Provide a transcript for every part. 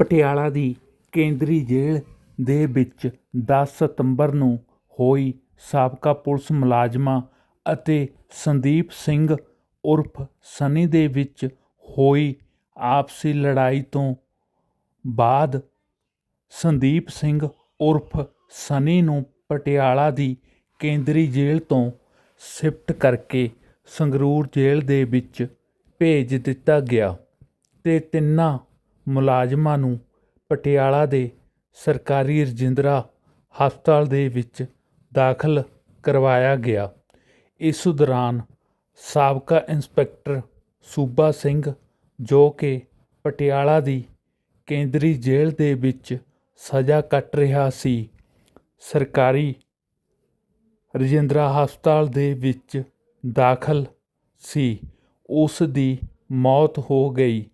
ਪਟਿਆਲਾ ਦੀ ਕੇਂਦਰੀ ਜੇਲ੍ਹ ਦੇ ਵਿੱਚ 10 ਸਤੰਬਰ ਨੂੰ ਹੋਈ ਸਾਬਕਾ ਪੁਲਿਸ ਮੁਲਾਜ਼ਮਾਂ ਅਤੇ ਸੰਦੀਪ ਸਿੰਘ ਉਰਫ ਸਨੀ ਦੇ ਵਿੱਚ ਹੋਈ ਆਪਸੀ ਲੜਾਈ ਤੋਂ ਬਾਅਦ ਸੰਦੀਪ ਸਿੰਘ ਉਰਫ ਸਨੀ ਨੂੰ ਪਟਿਆਲਾ ਦੀ ਕੇਂਦਰੀ ਜੇਲ੍ਹ ਤੋਂ ਸ਼ਿਫਟ ਕਰਕੇ ਸੰਗਰੂਰ ਜੇਲ੍ਹ ਦੇ ਵਿੱਚ ਭੇਜ ਦਿੱਤਾ ਗਿਆ ਤੇ ਤਿੰਨਾਂ ਮੁਲਾਜ਼ਮਾਂ ਨੂੰ ਪਟਿਆਲਾ ਦੇ ਸਰਕਾਰੀ ਰਜਿੰਦਰਾ ਹਸਪਤਾਲ ਦੇ ਵਿੱਚ ਦਾਖਲ ਕਰਵਾਇਆ ਗਿਆ। ਇਸ ਦੌਰਾਨ ਸਾਬਕਾ ਇੰਸਪੈਕਟਰ ਸੂਬਾ ਸਿੰਘ ਜੋ ਕਿ ਪਟਿਆਲਾ ਦੀ ਕੇਂਦਰੀ ਜੇਲ੍ਹ ਦੇ ਵਿੱਚ ਸਜ਼ਾ ਕੱਟ ਰਿਹਾ ਸੀ, ਸਰਕਾਰੀ ਰਜਿੰਦਰਾ ਹਸਪਤਾਲ ਦੇ ਵਿੱਚ ਦਾਖਲ ਸੀ। ਉਸ ਦੀ ਮੌਤ ਹੋ ਗਈ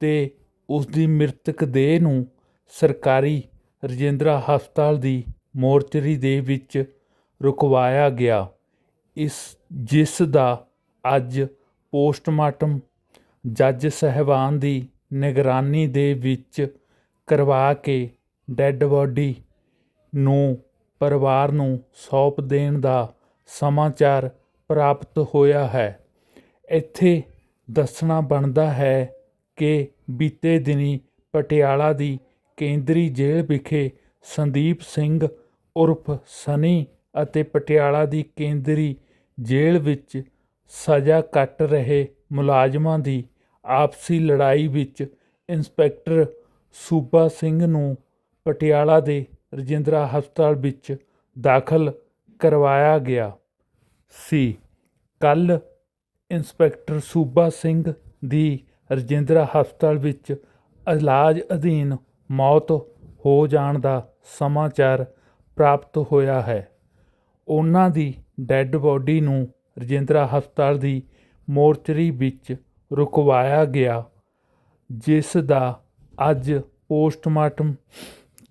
ਤੇ ਉਸ ਦੀ ਮ੍ਰਿਤਕ ਦੇਹ ਨੂੰ ਸਰਕਾਰੀ ਰਜਿੰਦਰਾ ਹਸਪਤਾਲ ਦੀ ਮੋਰਚਰੀ ਦੇ ਵਿੱਚ ਰੁਕਵਾਇਆ ਗਿਆ। ਇਸ, ਜਿਸ ਦਾ ਅੱਜ ਪੋਸਟਮਾਰਟਮ ਜੱਜ ਸਹਿਬਾਨ ਦੀ ਨਿਗਰਾਨੀ ਦੇ ਵਿੱਚ ਕਰਵਾ ਕੇ ਡੈੱਡ ਬੋਡੀ ਨੂੰ ਪਰਿਵਾਰ ਨੂੰ ਸੌਂਪ ਦੇਣ ਦਾ ਸਮਾਚਾਰ ਪ੍ਰਾਪਤ ਹੋਇਆ ਹੈ। ਇੱਥੇ ਦੱਸਣਾ ਬਣਦਾ ਹੈ ਕਿ ਬੀਤੇ ਦਿਨੀ ਪਟਿਆਲਾ ਦੀ ਕੇਂਦਰੀ ਜੇਲ੍ਹ ਵਿਖੇ ਸੰਦੀਪ ਸਿੰਘ ਉਰਫ ਸਨੀ ਅਤੇ ਪਟਿਆਲਾ ਦੀ ਕੇਂਦਰੀ ਜੇਲ੍ਹ ਵਿੱਚ ਸਜ਼ਾ ਕੱਟ ਰਹੇ ਮੁਲਾਜ਼ਮਾਂ ਦੀ ਆਪਸੀ ਲੜਾਈ ਵਿੱਚ ਇੰਸਪੈਕਟਰ ਸੂਬਾ ਸਿੰਘ ਨੂੰ ਪਟਿਆਲਾ ਦੇ ਰਜਿੰਦਰਾ ਹਸਪਤਾਲ ਵਿੱਚ ਦਾਖਲ ਕਰਵਾਇਆ ਗਿਆ ਸੀ। ਕੱਲ ਇੰਸਪੈਕਟਰ ਸੂਬਾ ਸਿੰਘ ਦੀ ਰਜਿੰਦਰਾ ਹਸਪਤਾਲ ਵਿੱਚ ਇਲਾਜ ਅਧੀਨ ਮੌਤ ਹੋ ਜਾਣ ਦਾ ਸਮਾਚਾਰ ਪ੍ਰਾਪਤ ਹੋਇਆ ਹੈ। ਉਹਨਾਂ ਦੀ ਡੈੱਡ ਬੋਡੀ ਨੂੰ ਰਜਿੰਦਰਾ ਹਸਪਤਾਲ ਦੀ ਮੋਰਚਰੀ ਵਿੱਚ ਰੁਕਵਾਇਆ ਗਿਆ, ਜਿਸ ਦਾ ਅੱਜ ਪੋਸਟਮਾਰਟਮ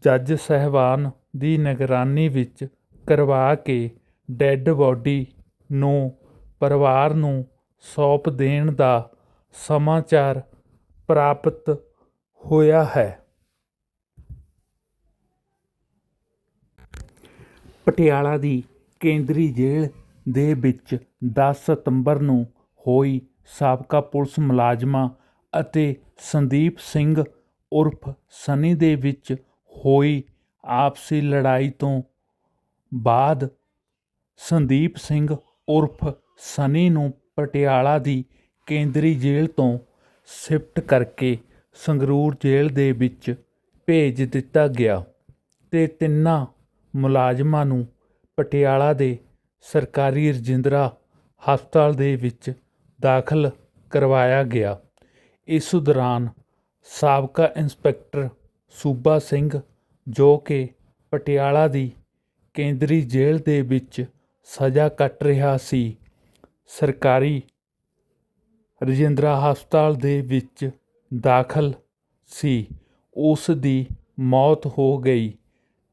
ਜੱਜ ਸਹਿਬਾਨ ਦੀ ਨਿਗਰਾਨੀ ਵਿੱਚ ਕਰਵਾ ਕੇ ਡੈੱਡ ਬੋਡੀ ਨੂੰ ਪਰਿਵਾਰ ਨੂੰ ਸੌਂਪ ਦੇਣ ਦਾ ਸਮਾਚਾਰ ਪ੍ਰਾਪਤ ਹੋਇਆ ਹੈ। ਪਟਿਆਲਾ ਦੀ ਕੇਂਦਰੀ ਜੇਲ੍ਹ ਦੇ ਵਿੱਚ 10 ਸਤੰਬਰ ਨੂੰ ਹੋਈ ਸਾਬਕਾ ਪੁਲਿਸ ਮੁਲਾਜ਼ਮਾਂ ਅਤੇ ਸੰਦੀਪ ਸਿੰਘ ਉਰਫ ਸਨੀ ਦੇ ਵਿੱਚ ਹੋਈ ਆਪਸੀ ਲੜਾਈ ਤੋਂ ਬਾਅਦ ਸੰਦੀਪ ਸਿੰਘ ਉਰਫ ਸਨੀ ਨੂੰ ਪਟਿਆਲਾ ਦੀ ਕੇਂਦਰੀ ਜੇਲ੍ਹ ਤੋਂ ਸ਼ਿਫਟ ਕਰਕੇ ਸੰਗਰੂਰ ਜੇਲ੍ਹ ਦੇ ਵਿੱਚ ਭੇਜ ਦਿੱਤਾ ਗਿਆ ਅਤੇ ਤਿੰਨਾਂ ਮੁਲਾਜ਼ਮਾਂ ਨੂੰ ਪਟਿਆਲਾ ਦੇ ਸਰਕਾਰੀ ਰਜਿੰਦਰਾ ਹਸਪਤਾਲ ਦੇ ਵਿੱਚ ਦਾਖਲ ਕਰਵਾਇਆ ਗਿਆ। ਇਸ ਦੌਰਾਨ ਸਾਬਕਾ ਇੰਸਪੈਕਟਰ ਸੂਬਾ ਸਿੰਘ ਜੋ ਕਿ ਪਟਿਆਲਾ ਦੀ ਕੇਂਦਰੀ ਜੇਲ੍ਹ ਦੇ ਵਿੱਚ ਸਜ਼ਾ ਕੱਟ ਰਿਹਾ ਸੀ, ਸਰਕਾਰੀ ਰਜਿੰਦਰਾ ਹਸਪਤਾਲ ਦੇ ਵਿੱਚ ਦਾਖਲ ਸੀ। ਉਸ ਦੀ ਮੌਤ ਹੋ ਗਈ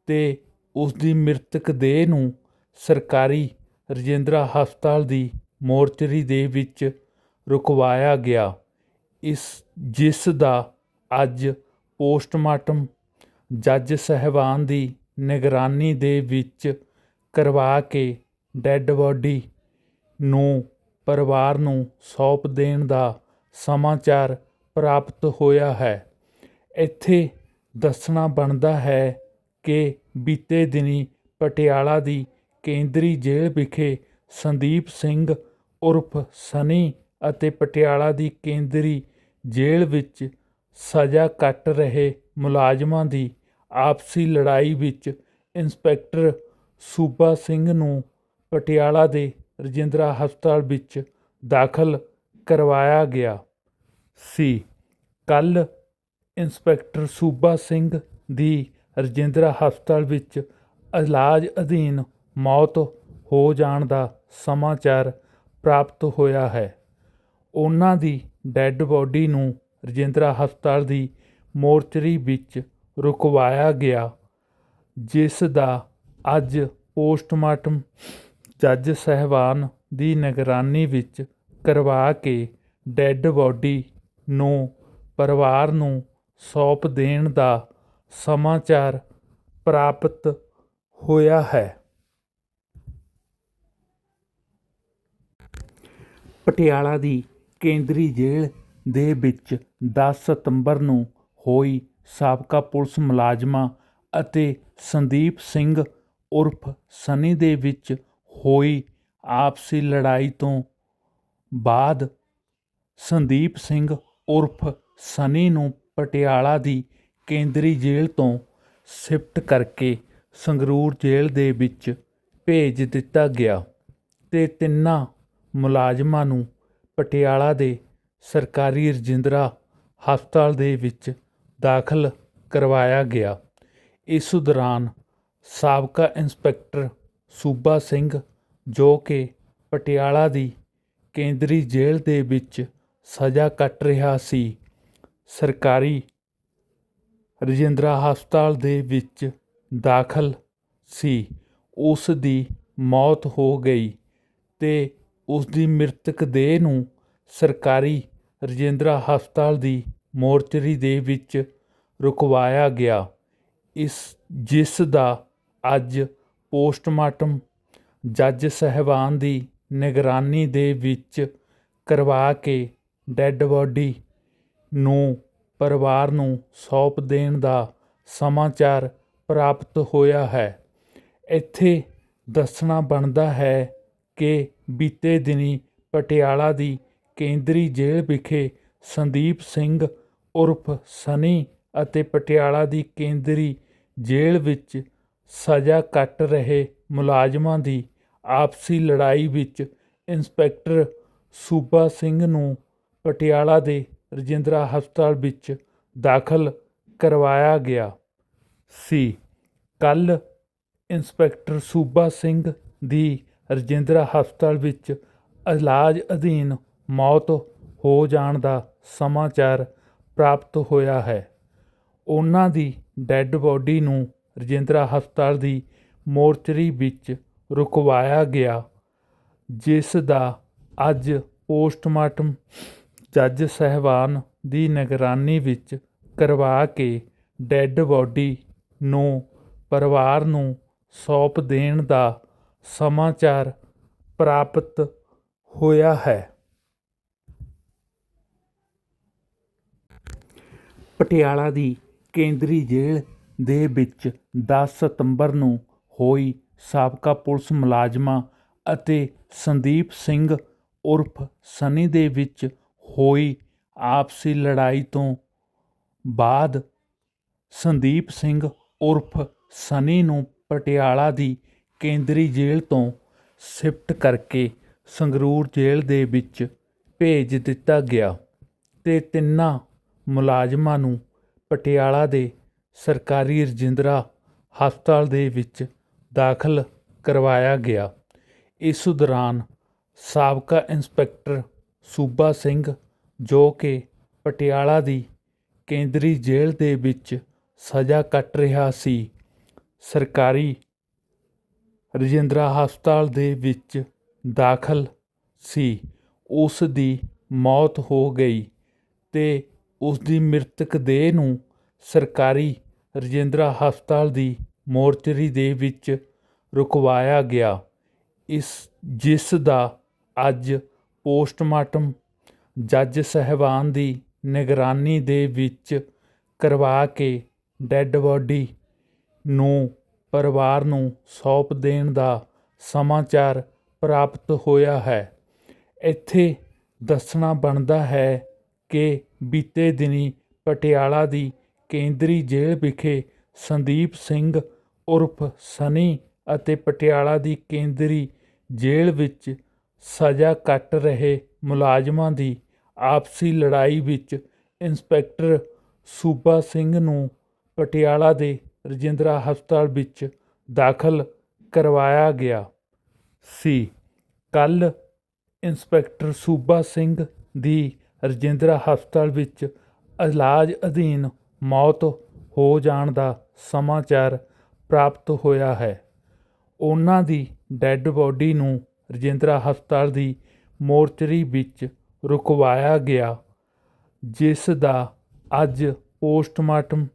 ਤੇ ਉਸ ਦੀ ਮ੍ਰਿਤਕ ਦੇਹ ਨੂੰ ਸਰਕਾਰੀ ਰਜਿੰਦਰਾ ਹਸਪਤਾਲ ਦੀ ਮੋਰਚਰੀ ਦੇ ਵਿੱਚ ਰੁਕਵਾਇਆ ਗਿਆ। ਇਸ, ਜਿਸ ਦਾ ਅੱਜ ਪੋਸਟਮਾਰਟਮ ਜੱਜ ਸਹਿਬਾਨ ਦੀ ਨਿਗਰਾਨੀ ਦੇ ਵਿੱਚ ਕਰਵਾ ਕੇ ਡੈੱਡ ਬੋਡੀ ਨੂੰ ਪਰਿਵਾਰ ਨੂੰ ਸੌਂਪ ਦੇਣ ਦਾ ਸਮਾਚਾਰ ਪ੍ਰਾਪਤ ਹੋਇਆ ਹੈ। ਇੱਥੇ ਦੱਸਣਾ ਬਣਦਾ ਹੈ ਕਿ ਬੀਤੇ ਦਿਨੀ ਪਟਿਆਲਾ ਦੀ ਕੇਂਦਰੀ ਜੇਲ੍ਹ ਵਿਖੇ ਸੰਦੀਪ ਸਿੰਘ ਉਰਫ ਸਨੀ ਅਤੇ ਪਟਿਆਲਾ ਦੀ ਕੇਂਦਰੀ ਜੇਲ੍ਹ ਵਿੱਚ ਸਜ਼ਾ ਕੱਟ ਰਹੇ ਮੁਲਾਜ਼ਮਾਂ ਦੀ ਆਪਸੀ ਲੜਾਈ ਵਿੱਚ ਇੰਸਪੈਕਟਰ ਸੂਬਾ ਸਿੰਘ ਨੂੰ ਪਟਿਆਲਾ ਦੇ ਰਜਿੰਦਰਾ ਹਸਪਤਾਲ ਵਿੱਚ ਦਾਖਲ ਕਰਵਾਇਆ ਗਿਆ ਸੀ। ਕੱਲ ਇੰਸਪੈਕਟਰ ਸੂਬਾ ਸਿੰਘ ਦੀ ਰਜਿੰਦਰਾ ਹਸਪਤਾਲ ਵਿੱਚ ਇਲਾਜ ਅਧੀਨ ਮੌਤ ਹੋ ਜਾਣ ਦਾ ਸਮਾਚਾਰ ਪ੍ਰਾਪਤ ਹੋਇਆ ਹੈ। ਉਹਨਾਂ ਦੀ ਡੈੱਡ ਬੋਡੀ ਨੂੰ ਰਜਿੰਦਰਾ ਹਸਪਤਾਲ ਦੀ ਮੋਰਚਰੀ ਵਿੱਚ ਰੁਕਵਾਇਆ ਗਿਆ, ਜਿਸ ਦਾ ਅੱਜ ਪੋਸਟਮਾਰਟਮ ਜੱਜ ਸਹਿਬਾਨ ਦੀ ਨਿਗਰਾਨੀ ਵਿੱਚ ਕਰਵਾ ਕੇ ਡੈੱਡ ਬੋਡੀ ਨੂੰ ਪਰਿਵਾਰ ਨੂੰ ਸੌਂਪ ਦੇਣ ਦਾ ਸਮਾਚਾਰ ਪ੍ਰਾਪਤ ਹੋਇਆ ਹੈ। ਪਟਿਆਲਾ ਦੀ ਕੇਂਦਰੀ ਜੇਲ੍ਹ ਦੇ ਵਿੱਚ 10 ਸਤੰਬਰ ਨੂੰ ਹੋਈ ਸਾਬਕਾ ਪੁਲਿਸ ਮੁਲਾਜ਼ਮਾਂ ਅਤੇ ਸੰਦੀਪ ਸਿੰਘ ਉਰਫ ਸਨੀ ਦੇ ਵਿੱਚ ਹੋਈ ਆਪਸੀ ਲੜਾਈ ਤੋਂ ਬਾਅਦ ਸੰਦੀਪ ਸਿੰਘ ਉਰਫ ਸਨੀ ਨੂੰ ਪਟਿਆਲਾ ਦੀ ਕੇਂਦਰੀ ਜੇਲ੍ਹ ਤੋਂ ਸ਼ਿਫਟ ਕਰਕੇ ਸੰਗਰੂਰ ਜੇਲ੍ਹ ਦੇ ਵਿੱਚ ਭੇਜ ਦਿੱਤਾ ਗਿਆ ਤੇ ਤਿੰਨਾਂ ਮੁਲਾਜ਼ਮਾਂ ਨੂੰ ਪਟਿਆਲਾ ਦੇ ਸਰਕਾਰੀ ਰਜਿੰਦਰਾ ਹਸਪਤਾਲ ਦੇ ਵਿੱਚ ਦਾਖਲ ਕਰਵਾਇਆ ਗਿਆ। ਇਸ ਦੌਰਾਨ ਸਾਬਕਾ ਇੰਸਪੈਕਟਰ ਸੂਬਾ ਸਿੰਘ ਜੋ ਕਿ ਪਟਿਆਲਾ ਦੀ ਕੇਂਦਰੀ ਜੇਲ੍ਹ ਦੇ ਵਿੱਚ ਸਜ਼ਾ ਕੱਟ ਰਿਹਾ ਸੀ। ਸਰਕਾਰੀ ਰਜਿੰਦਰਾ ਹਸਪਤਾਲ ਦੇ ਵਿੱਚ ਦਾਖਲ ਸੀ। ਉਸ ਦੀ ਮੌਤ ਹੋ ਗਈ ਤੇ ਉਸ ਦੀ ਮ੍ਰਿਤਕ ਦੇਹ ਨੂੰ ਸਰਕਾਰੀ ਰਜਿੰਦਰਾ ਹਸਪਤਾਲ ਦੀ ਮੋਰਚਰੀ ਦੇ ਵਿੱਚ ਰੁਕਵਾਇਆ ਗਿਆ। ਇਸ, ਜਿਸ ਦਾ ਅੱਜ ਪੋਸਟਮਾਰਟਮ ਜੱਜ ਸਹਿਬਾਨ ਦੀ ਨਿਗਰਾਨੀ ਦੇ ਵਿੱਚ ਕਰਵਾ ਕੇ ਡੈੱਡ ਬੋਡੀ ਨੂੰ ਪਰਿਵਾਰ ਨੂੰ ਸੌਂਪ ਦੇਣ ਦਾ ਸਮਾਚਾਰ ਪ੍ਰਾਪਤ ਹੋਇਆ ਹੈ। ਇੱਥੇ ਦੱਸਣਾ ਬਣਦਾ ਹੈ ਕਿ ਬੀਤੇ ਦਿਨੀ ਪਟਿਆਲਾ ਦੀ ਕੇਂਦਰੀ ਜੇਲ੍ਹ ਵਿਖੇ ਸੰਦੀਪ ਸਿੰਘ ਉਰਫ ਸਨੀ ਅਤੇ ਪਟਿਆਲਾ ਦੀ ਕੇਂਦਰੀ ਜੇਲ੍ਹ ਵਿੱਚ ਸਜ਼ਾ ਕੱਟ ਰਹੇ ਮੁਲਾਜ਼ਮਾਂ ਦੀ ਆਪਸੀ ਲੜਾਈ ਵਿੱਚ ਇੰਸਪੈਕਟਰ ਸੂਬਾ ਸਿੰਘ ਨੂੰ ਪਟਿਆਲਾ ਦੇ ਰਜਿੰਦਰਾ ਹਸਪਤਾਲ ਵਿੱਚ ਦਾਖਲ ਕਰਵਾਇਆ ਗਿਆ ਸੀ। ਕੱਲ ਇੰਸਪੈਕਟਰ ਸੂਬਾ ਸਿੰਘ ਦੀ ਰਜਿੰਦਰਾ ਹਸਪਤਾਲ ਵਿੱਚ ਇਲਾਜ ਅਧੀਨ ਮੌਤ ਹੋ ਜਾਣ ਦਾ ਸਮਾਚਾਰ ਪ੍ਰਾਪਤ ਹੋਇਆ ਹੈ। ਉਹਨਾਂ ਦੀ ਡੈੱਡ ਬੋਡੀ ਨੂੰ ਰਜਿੰਦਰਾ ਹਸਪਤਾਲ ਦੀ ਮੋਰਚਰੀ ਵਿੱਚ ਰੁਕਵਾਇਆ ਗਿਆ, ਜਿਸ ਦਾ ਅੱਜ ਪੋਸਟਮਾਰਟਮ ਜੱਜ ਸਹਿਬਾਨ ਦੀ ਨਿਗਰਾਨੀ ਵਿੱਚ ਕਰਵਾ ਕੇ ਡੈੱਡ ਬੋਡੀ ਨੂੰ ਪਰਿਵਾਰ ਨੂੰ ਸੌਂਪ ਦੇਣ ਦਾ ਸਮਾਚਾਰ ਪ੍ਰਾਪਤ ਹੋਇਆ ਹੈ। ਪਟਿਆਲਾ ਦੀ ਕੇਂਦਰੀ ਜੇਲ੍ਹ ਦੇ ਵਿੱਚ 10 ਸਤੰਬਰ ਨੂੰ ਹੋਈ ਸਾਬਕਾ ਪੁਲਿਸ ਮੁਲਾਜ਼ਮਾਂ ਅਤੇ ਸੰਦੀਪ ਸਿੰਘ ਉਰਫ ਸਨੀ ਦੇ ਵਿੱਚ ਹੋਈ ਆਪਸੀ ਲੜਾਈ ਤੋਂ ਬਾਅਦ ਸੰਦੀਪ ਸਿੰਘ ਉਰਫ ਸਨੀ ਨੂੰ ਪਟਿਆਲਾ ਦੀ ਕੇਂਦਰੀ ਜੇਲ੍ਹ ਤੋਂ ਸ਼ਿਫਟ ਕਰਕੇ ਸੰਗਰੂਰ ਜੇਲ੍ਹ ਦੇ ਵਿੱਚ ਭੇਜ ਦਿੱਤਾ ਗਿਆ ਤੇ ਤਿੰਨਾਂ ਮੁਲਾਜ਼ਮਾਂ ਨੂੰ ਪਟਿਆਲਾ ਦੇ ਸਰਕਾਰੀ ਰਜਿੰਦਰਾ ਹਸਪਤਾਲ ਦੇ ਵਿੱਚ ਦਾਖਲ ਕਰਵਾਇਆ ਗਿਆ। ਇਸ ਦੌਰਾਨ ਸਾਬਕਾ ਇੰਸਪੈਕਟਰ ਸੂਬਾ ਸਿੰਘ ਜੋ ਕਿ ਪਟਿਆਲਾ ਦੀ ਕੇਂਦਰੀ ਜੇਲ੍ਹ ਦੇ ਵਿੱਚ ਸਜ਼ਾ ਕੱਟ ਰਿਹਾ ਸੀ, ਸਰਕਾਰੀ ਰਜਿੰਦਰਾ ਹਸਪਤਾਲ ਦੇ ਵਿੱਚ ਦਾਖਲ ਸੀ। ਉਸ ਦੀ ਮੌਤ ਹੋ ਗਈ ਤੇ ਉਸ ਦੀ ਮ੍ਰਿਤਕ ਦੇਹ ਨੂੰ ਸਰਕਾਰੀ ਰਜਿੰਦਰਾ ਹਸਪਤਾਲ ਦੀ ਮੋਰਚਰੀ ਦੇ ਵਿੱਚ ਰੁਕਵਾਇਆ ਗਿਆ। ਇਸ ਜਿਸ ਦਾ ਅੱਜ ਪੋਸਟਮਾਰਟਮ ਜੱਜ ਸਹਿਬਾਨ ਦੀ ਨਿਗਰਾਨੀ ਦੇ ਵਿੱਚ ਕਰਵਾ ਕੇ ਡੈੱਡ ਬੋਡੀ ਨੂੰ ਪਰਿਵਾਰ ਨੂੰ ਸੌਂਪ ਦੇਣ ਦਾ ਸਮਾਚਾਰ ਪ੍ਰਾਪਤ ਹੋਇਆ ਹੈ। ਇੱਥੇ ਦੱਸਣਾ ਬਣਦਾ ਹੈ ਕਿ ਬੀਤੇ ਦਿਨੀ ਪਟਿਆਲਾ ਦੀ ਕੇਂਦਰੀ ਜੇਲ੍ਹ ਵਿਖੇ ਸੰਦੀਪ ਸਿੰਘ ਉਰਫ ਸਨੀ ਅਤੇ ਪਟਿਆਲਾ ਦੀ ਕੇਂਦਰੀ ਜੇਲ੍ਹ ਵਿੱਚ ਸਜ਼ਾ ਕੱਟ ਰਹੇ ਮੁਲਾਜ਼ਮਾਂ ਦੀ ਆਪਸੀ ਲੜਾਈ ਵਿੱਚ ਇੰਸਪੈਕਟਰ ਸੂਬਾ ਸਿੰਘ ਨੂੰ ਪਟਿਆਲਾ ਦੇ ਰਜਿੰਦਰਾ ਹਸਪਤਾਲ ਵਿੱਚ ਦਾਖਲ ਕਰਵਾਇਆ ਗਿਆ ਸੀ। ਕੱਲ ਇੰਸਪੈਕਟਰ ਸੂਬਾ ਸਿੰਘ ਦੀ ਰਜਿੰਦਰਾ ਹਸਪਤਾਲ ਵਿੱਚ ਇਲਾਜ ਅਧੀਨ ਮੌਤ ਹੋ ਜਾਣ ਦਾ ਸਮਾਚਾਰ ਪ੍ਰਾਪਤ ਹੋਇਆ ਹੈ। ਉਹਨਾਂ ਦੀ ਡੈੱਡ ਬੋਡੀ ਨੂੰ ਰਜਿੰਦਰਾ ਹਸਪਤਾਲ ਦੀ ਮੋਰਚਰੀ ਵਿੱਚ ਰੁਕਵਾਇਆ ਗਿਆ, ਜਿਸ ਦਾ ਅੱਜ ਪੋਸਟਮਾਰਟਮ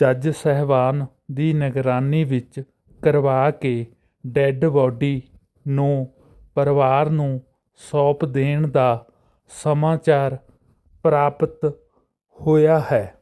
ਜੱਜ ਸਹਿਬਾਨ ਦੀ ਨਿਗਰਾਨੀ ਵਿੱਚ ਕਰਵਾ ਕੇ ਡੈੱਡ ਬੋਡੀ ਨੂੰ ਪਰਿਵਾਰ ਨੂੰ ਸੌਂਪ ਦੇਣ ਦਾ ਸਮਾਚਾਰ ਪ੍ਰਾਪਤ ਹੋਇਆ ਹੈ।